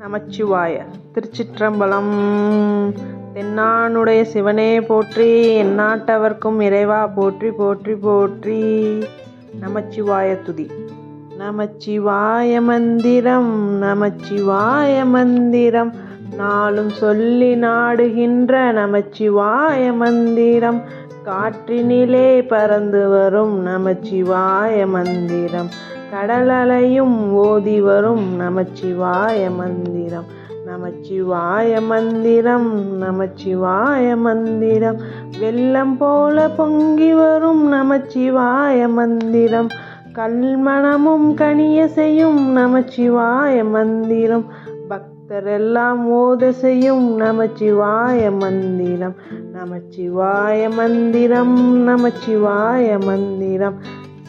நமச்சிவாய திருச்சிற்றம்பலம். தென்னானுடைய சிவனே போற்றி எந்நாட்டவர்க்கும் இறைவா போற்றி போற்றி போற்றி. நமச்சிவாய துதி. நமச்சிவாய மந்திரம் நமச்சிவாய மந்திரம். நாளும் சொல்லி நாடுகின்ற நமச்சிவாய மந்திரம். காற்றினிலே பறந்து வரும் நமச்சிவாய மந்திரம். கடலலையும் ஓதி வரும் நமச்சிவாய மந்திரம். நமச்சிவாய மந்திரம் நமச்சிவாய மந்திரம். வெள்ளம் போல பொங்கி வரும் நமச்சிவாய மந்திரம். கல்மணமும் கனிய செய்யும் நமச்சிவாய மந்திரம். பக்தரெல்லாம் ஓத செய்யும் நமச்சிவாய மந்திரம். நமச்சிவாய மந்திரம் நமச்சிவாய மந்திரம்.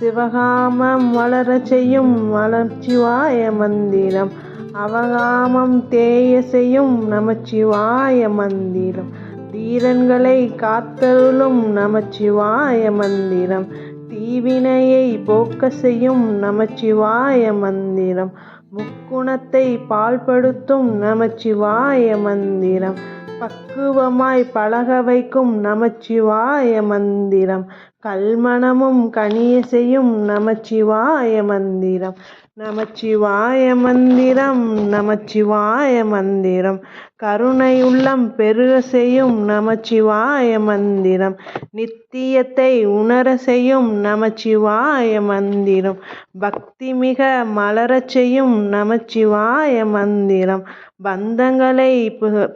சிவகாமம் வளர செய்யும் வளர்ச்சிவாய மந்திரம். அவகாமம் தேய செய்யும் நமச்சிவாய மந்திரம். தீரன்களை காத்தருளும் நமச்சிவாய மந்திரம். தீவினையை போக்க செய்யும் நமச்சிவாய மந்திரம். முக்குணத்தை பால்படுத்தும் நமச்சிவாய மந்திரம். பக்குவமாய் பழக வைக்கும் நமச்சிவாய மந்திரம். கல்மணமும் கனிய செய்யும் நமச்சிவாய மந்திரம். நமச்சிவாய மந்திரம் நமச்சிவாய மந்திரம். கருணை உள்ளம் பெருக செய்யும் நமச்சிவாய மந்திரம். நித்தியத்தை உணர செய்யும் நமச்சிவாய மந்திரம். பக்தி மிக மலரச் செய்யும் நமச்சிவாய மந்திரம். பந்தங்களை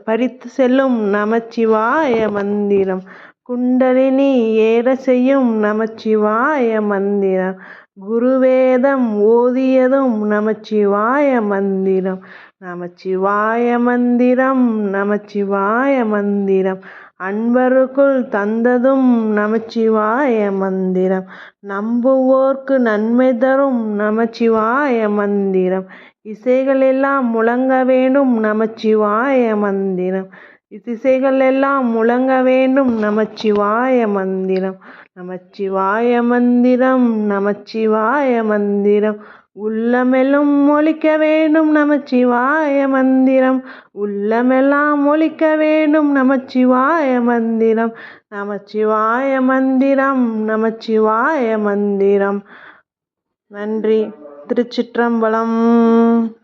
பறித்து செல்லும் நமச்சிவாய மந்திரம். குண்டலினி ஏற செய்யும் நமச்சிவாய மந்திரம். குருவேதம் ஓதியதும் நமச்சிவாய மந்திரம். நமச்சிவாய மந்திரம் நமச்சிவாய மந்திரம். அன்பருக்குள் தந்ததும் நமச்சிவாய மந்திரம். நம்புவோர்க்கு நன்மை தரும் நமச்சிவாய மந்திரம். இசைகளெல்லாம் முழங்க வேண்டும் நமச்சிவாய மந்திரம். திசைகள் எல்லாம் முழங்க வேண்டும். நமச்சிவாய மந்திரம். நமச்சிவாய மந்திரம். நமச்சிவாய மந்திரம். உள்ளமெல்லாம் ஒழிக்க வேண்டும். நமச்சிவாய மந்திரம். உள்ளமெல்லாம் ஒழிக்க வேண்டும். நமச்சிவாய மந்திரம். நமச்சிவாய மந்திரம். நமச்சிவாய மந்திரம். நன்றி. திருச்சிற்றம்பலம்.